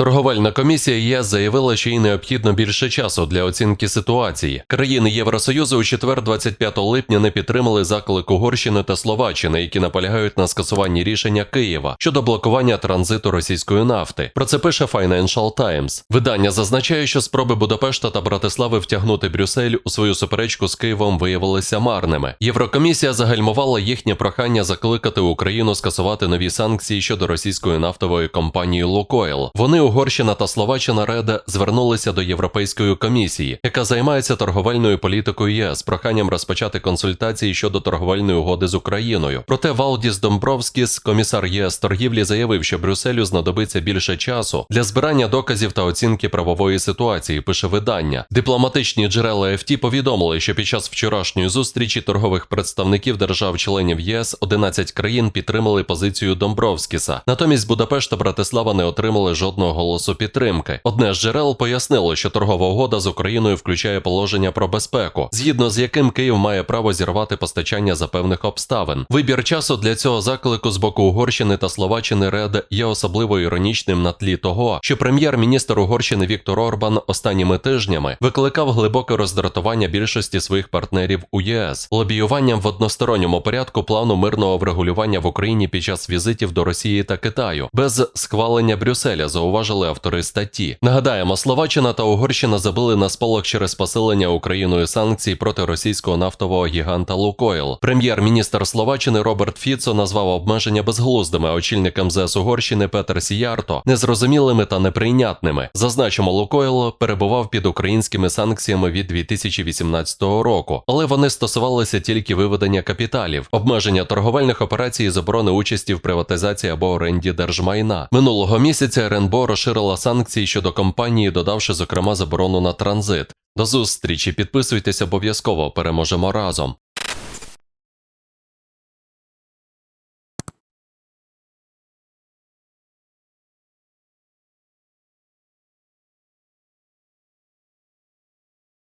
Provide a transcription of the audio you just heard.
Торговельна комісія ЄС заявила, що їй необхідно більше часу для оцінки ситуації. Країни Євросоюзу у четвер, 25 липня, не підтримали заклик Угорщини та Словаччини, які наполягають на скасуванні рішення Києва щодо блокування транзиту російської нафти. Про це пише Financial Times. Видання зазначає, що спроби Будапешта та Братислави втягнути Брюссель у свою суперечку з Києвом виявилися марними. Єврокомісія загальмувала їхнє прохання закликати Україну скасувати нові санкції щодо російської нафтової компанії Лукойл. Вони Угорщина та Словаччина Реда звернулися до Європейської комісії, яка займається торговельною політикою ЄС, з проханням розпочати консультації щодо торговельної угоди з Україною. Проте Валдіс Домбровскіс, комісар ЄС торгівлі, заявив, що Брюсселю знадобиться більше часу для збирання доказів та оцінки правової ситуації. Пише видання. Дипломатичні джерела ФТ повідомили, що під час вчорашньої зустрічі торгових представників держав-членів ЄС 11 країн підтримали позицію Домбровскіса. Натомість Будапешт та Братислава не отримали жодного голосу підтримки. Одне з джерел пояснило, що торгова угода з Україною включає положення про безпеку, згідно з яким Київ має право зірвати постачання за певних обставин. Вибір часу для цього заклику з боку Угорщини та Словаччини Ред є особливо іронічним на тлі того, що прем'єр-міністр Угорщини Віктор Орбан останніми тижнями викликав глибоке роздратування більшості своїх партнерів у ЄС лобіюванням в односторонньому порядку плану мирного врегулювання в Україні під час візитів до Росії та Китаю без схвалення Брюсселя, зауважили автори статті. Нагадаємо, Словаччина та Угорщина забили на сполох через посилення Україною санкцій проти російського нафтового гіганта Лукойл. Прем'єр-міністр Словаччини Роберт Фіцо назвав обмеження безглуздими, а очільник МЗС Угорщини Петер Сіярто незрозумілими та неприйнятними. Зазначимо, Лукойл перебував під українськими санкціями від 2018 року, але вони стосувалися тільки виведення капіталів, обмеження торговельних операцій і заборони участі в приватизації або оренді держмайна. Минулого місяця РНБО розширила санкції щодо компанії, додавши зокрема заборону на транзит. До зустрічі, підписуйтесь обов'язково, переможемо разом.